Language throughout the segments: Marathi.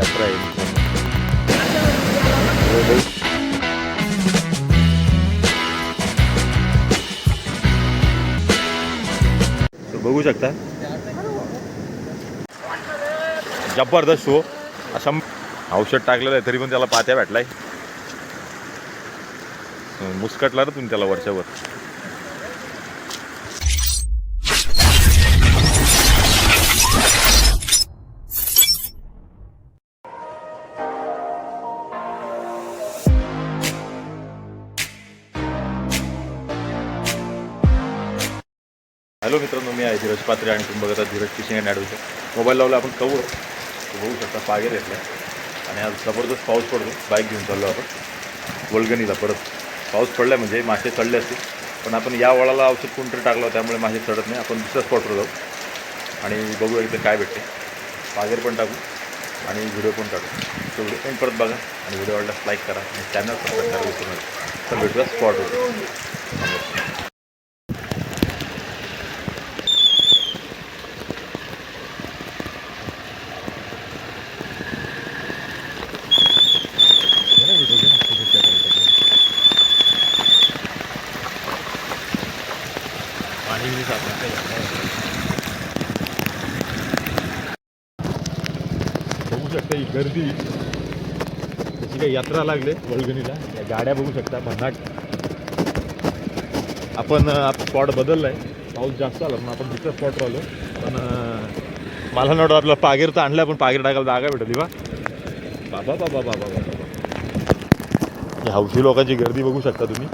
यात्रा आहे बघू शकता जबरदस्त शो अशा औषध टाकलेलं आहे तरी पण त्याला पात्या भेटलाय. मुस्कटला ना तुम्ही त्याला वर्षावर हॅलो मित्रांनो मी आहे धीरज पात्रे आणि तुम्ही बघत Dhiraj fishing and adventure mobile लावला आपण कवर बघू शकता पागेर घेतला आणि आज जबरदस्त पाऊस पडतो बाईक घेऊन चाललो आपण. वलगणीला परत. पाऊस पडला म्हणजे मासे चढले असतील. पण आपण या वळाला औषध कोणतरी टाकलं त्यामुळे मासे चढत नाही. आपण दुसऱ्या स्पॉटवर जाऊ. आणि बघू इथे काय भेटते. पागेर पण टाकू आणि व्हिडिओ पण टाकू. तो व्हिडिओ पण परत बघा आणि व्हिडिओ आवडल्यास लाईक करा आणि चॅनल सबस्क्राईब करा. तर भेटूया स्पॉटवर काही गर्दी. त्याची काही यात्रा लागले वळगणीला या गाड्या बघू शकता भन्नाट. आपण स्पॉट बदललाय. पाऊस जास्त आला पण आपण दुसरा स्पॉट राहिलो पण मला नव्हतं आपलं पागीर तर आणलं पण पागीर टाकायला जागा भेटली बा. बाबा बाबा बाबा बाबा ही हौशी लोकांची गर्दी बघू शकता तुम्ही.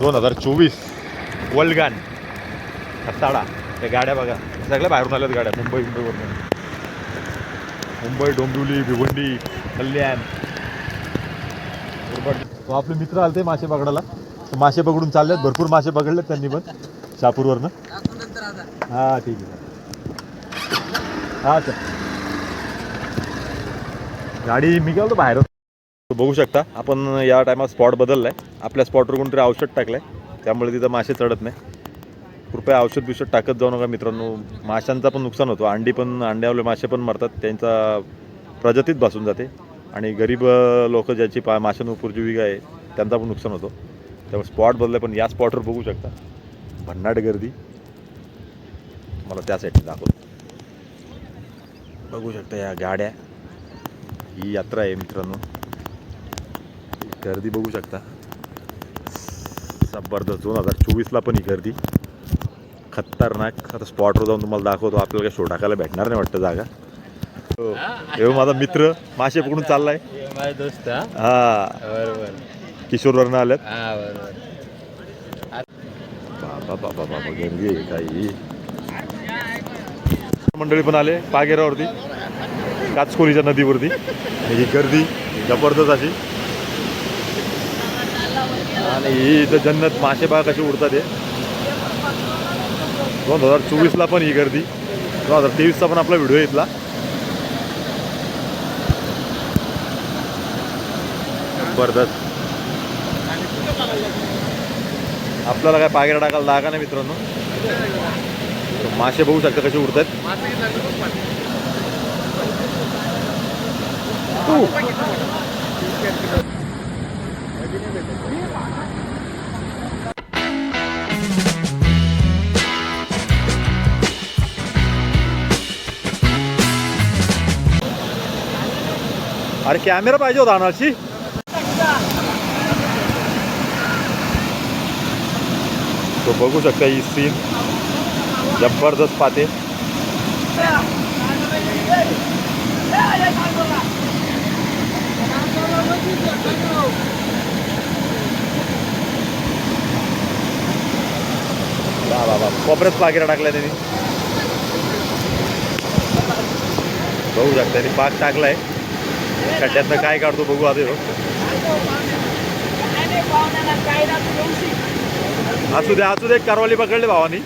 दोन हजार चोवीस वल्गान खताडा त्या गाड्या बघा. सगळ्या बाहेरून आल्यात गाड्या मुंबई मुंबईवरून. मुंबई डोंबिवली भिवंडी कल्याण. बरोबर. तो आपले मित्र आलते मासे पकडायला. मासे पकडून चाललेत. भरपूर मासे पकडलेत त्यांनी पण शापूरवरनं. हा ठीक आहे. हा सर गाडी मी गेलो बाहेर. बघू शकता. आपण या टायमात स्पॉट बदललाय. आपल्या स्पॉटवर कोणतरी औषध टाकलंय. त्यामुळे तिथं मासे चढत नाही. कृपया औषध बिषध टाकत जाऊ नका मित्रांनो. माशांचा पण नुकसान होतो. अंडी पण अंड्यावले मासे पण मरतात. त्यांचा प्रजातीत भासून जाते. आणि गरीब लोक ज्याची पा माशांवर उपजीविका आहे त्यांचा पण नुकसान होतो. त्यामुळे स्पॉट बदलले पण या स्पॉटवर बघू शकता. भन्नाट गर्दी. मला त्या साईडने दाखवतो. बघू शकता या गाड्या. ही यात्रा आहे मित्रांनो. गर्दी बघू शकता. जबरदस्त. दोन हजार चोवीसला पण ही गर्दी. खतरनाक. आता स्पॉटवर जाऊन तुम्हाला दाखवतो. आपल्याला काही शो टाकायला भेटणार नाही वाटतं जागा. हो. एव माझा मित्र मासे पकडून चाललाय माझा दोस्त हा? बरोबर. किशोरवरनं आल्यात. हा बरोबर. बाबा बाबा बाबा आहे काही. मंडळी पण आले पागेरावरती. काचकोलीच्या नदीवरती. ही गर्दी जबरदस्त अशी. आणि ही इथं जन्नत मासे बघा कशी उडतात हे. दोन हजार चोवीसला पण ही गर्दी. दोन हजार तेवीसचा पण आपला व्हिडिओ येतला जबरदस्त. आपल्याला काय पागेरा टाकायला लागा नाही मित्रांनो. मासे बघू शकता कसे उडतात अरे कॅमेरा पाहिजे होता अनारशी. तो बघू शकता ही सीन जबरदस्त पाते वा कोपऱ्यात पाकिरा टाकलाय त्यांनी. बघू शकता त्यांनी पाक टाकलाय. खड्ड्यातनं काय काढतो बघू ह्यो. असू दे असू दे कारवाली पकडले भावानी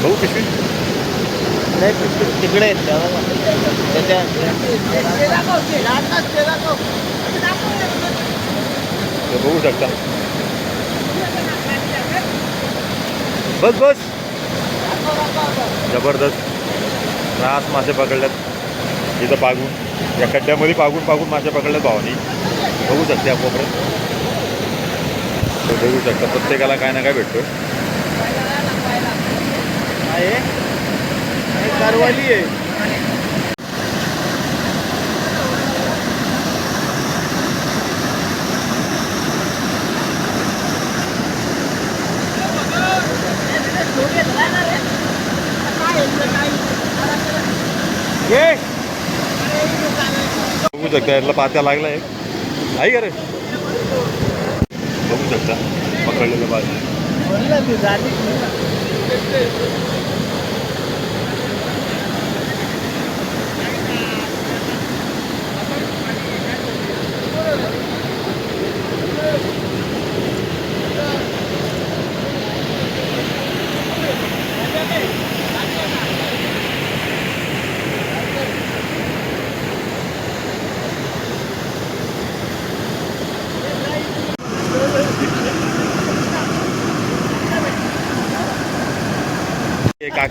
भाऊ पिशवी तिकडे आहेत. त्याच्या बघू शकता बस बस जबरदस्त. रास मासे पकडल्यात. इथं पागून या खड्ड्यामध्ये पागून पागून मासे पकडल्यात भावानी. बघू शकते या बघू शकता प्रत्येकाला काय ना काय भेटतो आहे. आणि आहे ये बघू शकता यातला पात्या लागला एक आहे का रे बघू शकता पकडलेलं पाच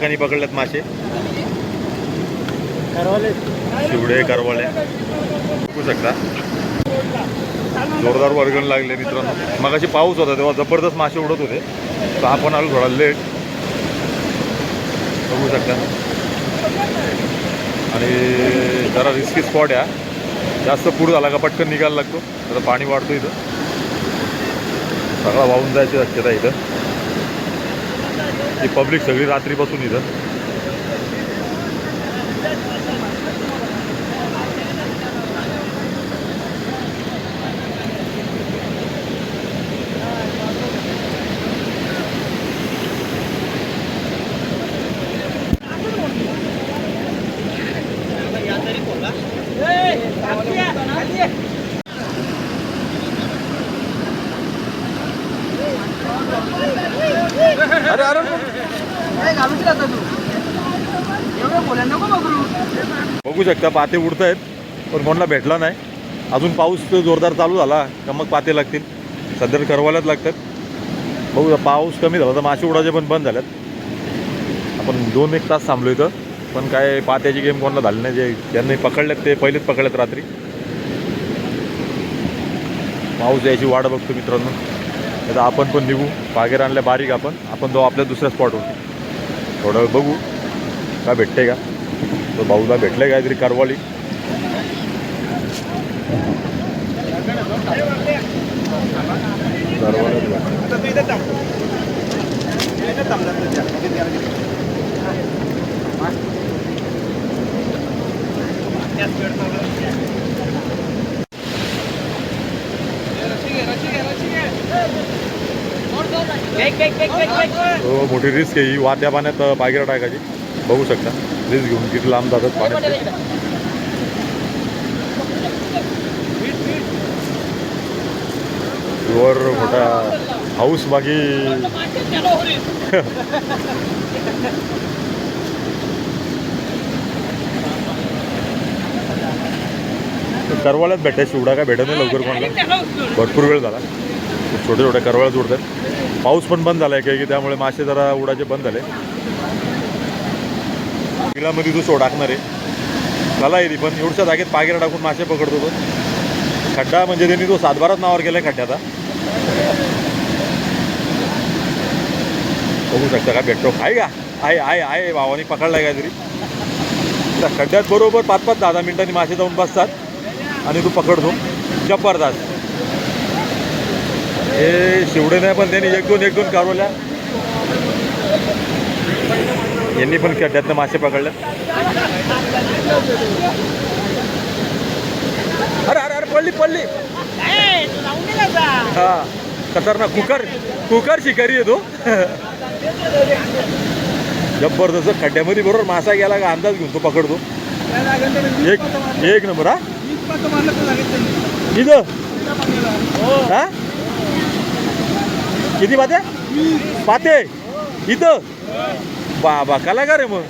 म्हणलं तू झाली काकानी पकडल्यात मासे. करवले. शिवडे करवळे बघू शकता. जोरदार वर्गण लागले मित्रांनो. मग अशी पाऊस होता तेव्हा जबरदस्त मासे उडत होते. तर आपण आलो थोडा लेट बघू शकता. आणि जरा रिस्की स्पॉट आहे जास्त पूर झाला का पटकन निघायला लागतो. आता पाणी वाढतो इथं. सगळा वाहून जायची शक्यता इथं. ही पब्लिक सगळी रात्रीपासून इथं. बघू शकता पाते उडत आहेत पण कोणाला भेटला नाही. अजून पाऊस तो जोरदार चालू झाला का मग पाते लागतील. सध्या करवायलाच लागतात. बघू पाऊस कमी झाला तर मासे उडाचे पण बंद झाल्यात. आपण दोन एक तास थांबलो इथं पण काय पात्याची गेम कोणाला झाली नाही जे ज्यांनी पकडल्यात ते पहिलेच पकडल्यात रात्री. पाऊस यायची वाट बघतो मित्रांनो. आता आपण पण निघू बागेर आणल्या बारीक आपण आपण जाऊ आपल्या दुसऱ्या स्पॉटवर थोडं बघू काय भेटते का? तो भाऊला भेटले काहीतरी करवाली. हो मोठी रिस्क आहे. ही वात्या पाण्यात बागेरा टाकायची. बघू शकता. रिस्क घेऊन किती लांब जातात पाण्यात. वर मोठा हाऊस बाकी करवाल्यात भेटायची शिवडा काय भेटत नाही लवकर कोणाला. भरपूर वेळ झाला. छोटे छोटे करवाळ्यात उडतात पाऊस पण बंद झाला आहे काही की त्यामुळे मासे जरा उडाचे बंद झाले. बिलामध्ये तू सोडाकणार आहे कला येते पण एवढच्या जागेत पागेरा टाकून मासे पकडतो तो. खड्डा म्हणजे त्यांनी तो सातबाराच नावावर गेलाय खड्ड्याचा. बघू शकता का भेटतो. आहे का? आहे आहे आहे भावानी पकडलाय काहीतरी. त्या खड्ड्यात बरोबर पाच पाच दहा दहा मिनिटांनी मासे जाऊन बसतात आणि तू पकडतो. जबरदस्त. हे शिवडे नाही पण त्यांनी एक दोन एक दोन कारवल्या. यांनी पण खड्ड्यातनं मासे पकडले. अरे अरे अरे पडली पडली. हा खतरनाक. कुकर कुकर शिकारी आहे तो. जबरदस्त खड्ड्यामध्ये बरोबर मासा गेला का अंदाज घेऊन तो पकडतो. एक एक नंबर हा. इथं? हा? किती पाते? पाते. इथं? बाबा कलाकार आहे मग?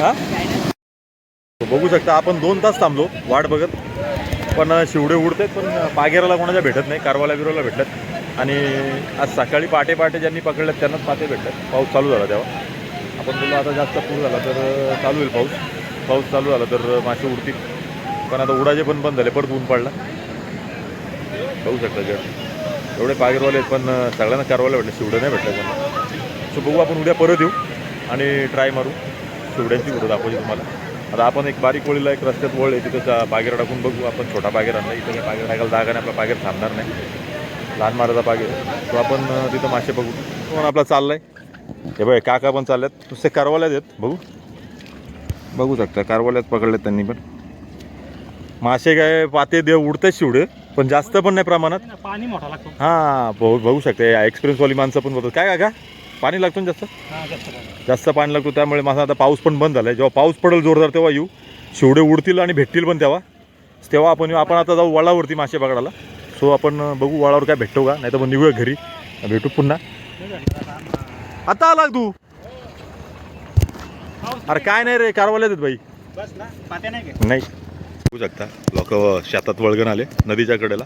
हा? बघू शकता आपण दोन तास थांबलो वाट बघत. पण शिवडे उडतात पण पागेराला कोणाच्या भेटत नाही कारवाला बिरोला भेटतात आणि आज सकाळी पाटे पाटे ज्यांनी पकडल्यात त्यांनाच पाते भेटतात पाऊस चालू झाला तेव्हा. आपण बोललो आता जास्त पूर झाला तर चालू होईल पाऊस. पाऊस चालू झाला तर मासे उडतील. पण आता उडाचे पण बंद झाले परत ऊन पडला. बघू शकता जर एवढे पागेरवाले आहेत पण सगळ्यांना कारवायला भेटले. शिवडं नाही भेटलं त्यांना. सो बघू आपण उद्या परत येऊ आणि ट्राय मारू शिवड्यांची कुठं दाखवली तुम्हाला. आता आपण एक बारीक वळीला एक रस्त्यात वळ आहे तिथं पागेर टाकून बघू आपण. छोटा पागेर आणला इथं काही पागेर टाकायला जागा नाही आपला पागेर थांबणार नाही. लहान माराचा पागेर तो आपण तिथं मासे बघू. तो आपला चाललाय. हे बघ काका पण चालल्यात. नुसते कारवाल्यात आहेत. बघू. बघू शकता कारवाल्यात पकडल्यात त्यांनी पण. मासे काय पाते देव उडतात शिवडे. पण जास्त पण नाही प्रमाणात? पाणी मोठा लागतो. हां बघू बघू शकते. एक्सपिरियन्सवाली माणसं पण बोलतात. काय काका? पाणी लागतो ना जास्त? हा जास्त पाणी. लागतो. त्यामुळे माझा आता पाऊस पण बंद झाला आहे जेव्हा पाऊस पडेल जोरदार तेव्हा येऊ. शिवडे उडतील आणि भेटतील पण तेव्हा. तेव्हा आपण येऊ. आपण आता जाऊ वळावरती मासे पकडायला. सो आपण बघू वळावर काय भेटतो का? नाही तर मग निघूया घरी. भेटू पुन्हा. आता आला तू? अरे काय नाही रे आहेत बाई. नाही. बघू शकता. लोक शेतात वळगण आले नदीच्या कडेला.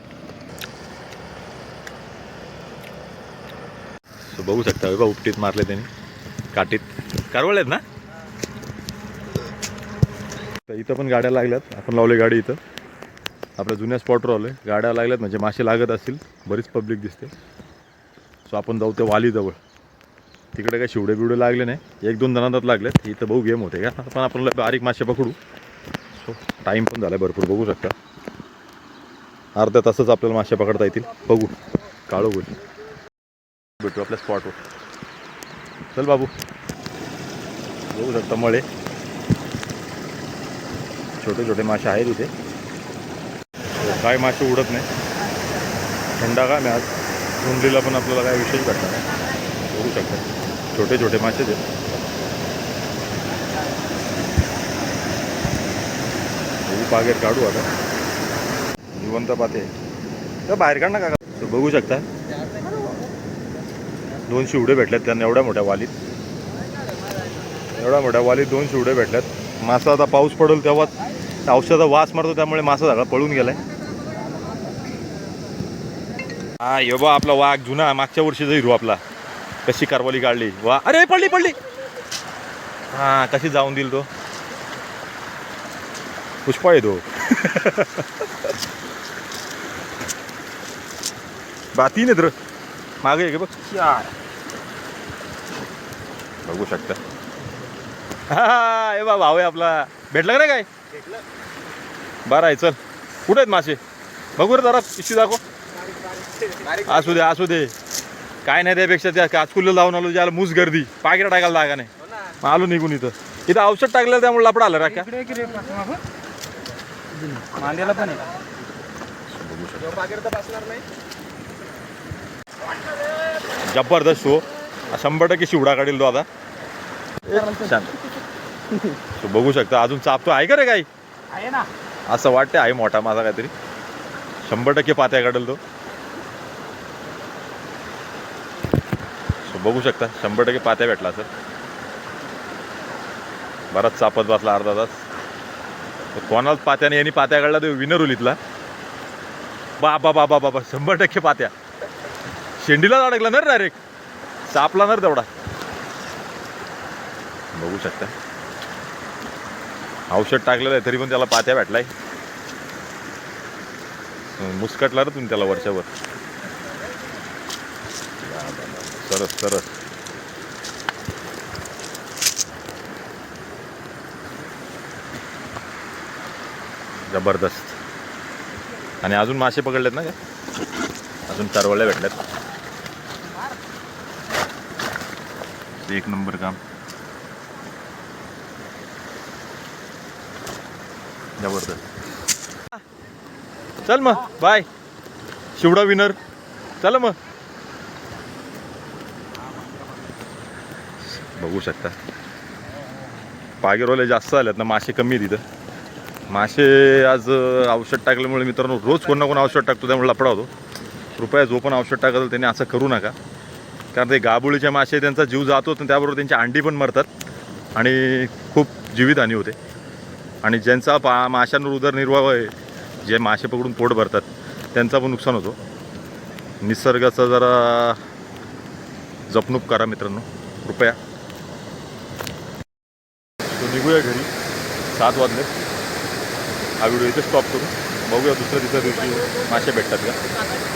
सो बघू शकता. बाबा उपटीत मारले त्यांनी. काठीत. कारवळ आहेत ना? तर इथं पण गाड्या लागल्यात. आपण लावले गाडी इथं. आपल्या जुन्या स्पॉटवर आलोय. गाड्या लागल्यात म्हणजे मासे लागत असतील. बरीच पब्लिक दिसते. सो आपण जाऊ ते वालीजवळ. तिकडे काय शिवडे बिवडे लागले नाही. एक दोन जणांनाच लागलेत. इथं भाऊ गेम होते का? पण आपण बारीक मासे पकडू. शकतो टाईम पण झाला भरपूर. बघू शकता. अर्ध्या तासच आपल्याला मासे पकडता येतील. बघू. काळू होईल. भेटू आपल्या स्पॉटवर चल बाबू. बघू शकता मळे. छोटे छोटे मासे आहेत इथे. काय मासे उडत नाही. थंडा काय मी आज? झुंडीला पण आपल्याला काय विशेष भेटणार नाही. बघू शकता. छोटे छोटे मासे आहेत. पागेर काढू आता. जिवंत पाते. तर बाहेर काढ ना का बघू शकता. दोन शिवडे भेटल्यात त्यांना एवढ्या मोठ्या वालीत. एवढ्या मोठ्या वालीत दोन शिवडे भेटल्यात. मासा आता पाऊस पडेल तेव्हा त्या औषधाचा वास मारतो त्यामुळे मासा सगळा पळून गेलाय. हा यो बा आपला वाघ जुना मागच्या वर्षीचा हिरो आपला. कशी कारवाली काढली. वा अरे पडली पडली. हा कशी जाऊन देईल तो. पुष्पा येतो बा तीन आहेत र मागे आहे का बघ बघू शकता हा हे बा भाऊ आहे आपला भेटला का नाही काय बरं आहे चल कुठे आहेत मासे बघू रे जरा पिशवी दाखव असू दे असू दे काय नाही त्यापेक्षा त्या काचकुल्ला लावून आलो ज्याला मूस गर्दी पाकिट टाकायला जागा नाही आलो निघून इथं इथं औषध टाकलं त्यामुळे लपडा आलं राख्या इकडे की रे पाठीमागं? मांड्याला पण आहे. जबरदस्त शो. शंभर टक्के शिवडा काढेल तो आता. So बघू शकता. अजून चापतो आहे का रे काही? आहे ना. असं वाटतं आहे मोठा माझा काहीतरी. शंभर टक्के पात्या काढेल तो. So बघू शकता. शंभर टक्के पात्या भेटला सर बराच चापत बसला अर्धा तास. कोणालाच पात्याने यांनी पात्या काढला तो विनर उलीतला इथला. बाबा बाबा बाबा शंभर टक्के पात्या. शेंडीलाच अडकला ना डायरेक्ट सापला ना तेवढा. बघू शकता. औषध टाकलेलं आहे तरी पण त्याला पात्या भेटलाय. मुस्कटला रे तुम्ही त्याला वर्षावर सरस सरस. जबरदस्त. आणि अजून मासे पकडलेत ना काय अजून कारवळ्या भेटल्यात एक नंबर काम. जबरदस्त. चल मग बाय. शिवडा विनर चल मग. बघू शकता. पागेरवाले जास्त आल्यात ना मासे कमी आहेत मासे आज औषध टाकल्यामुळे मित्रांनो रोज कोण ना कोण औषध टाकतो त्यामुळे लपडा होतो. कृपया जो पण औषध टाकत त्यांनी असं करू नका. कारण ते गाबुळीचे मासे त्यांचा जीव जातो आणि त्याबरोबर त्यांची अंडी पण मरतात. आणि खूप जीवितहानी होते. आणि ज्यांचा पा माशांवर उदरनिर्वाह आहे जे मासे पकडून पोट भरतात त्यांचा पण नुकसान होतो. निसर्गाचा जरा जपणूक करा मित्रांनो कृपया तो निघूया घरी सात वाजले. हा व्हिडिओ इथे स्टॉप करू. बघूया दुसऱ्या तिसऱ्या दिवशी मासे भेटतात का.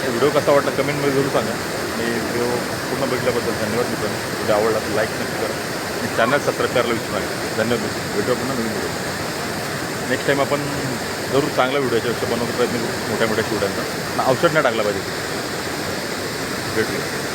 व्हिडिओ कसा वाटला कमेंटमध्ये जरूर सांगा. आणि व्हिडिओ पूर्ण बघितल्याबद्दल धन्यवाद मित्रांनो. व्हिडिओ आवडला तर लाईक नक्की करा. आणि चॅनल सबस्क्राईब करायला विसरू नका. धन्यवाद मित्रांनो. व्हिडिओ पुन्हा नवीन व्हिडिओ नेक्स्ट टाईम आपण जरूर चांगला व्हिडिओच्या बनवण्याचा प्रयत्न करू. मोठ्या मोठ्या स्टुडंटचा औषध नाही टाकला पाहिजे. भेटूया.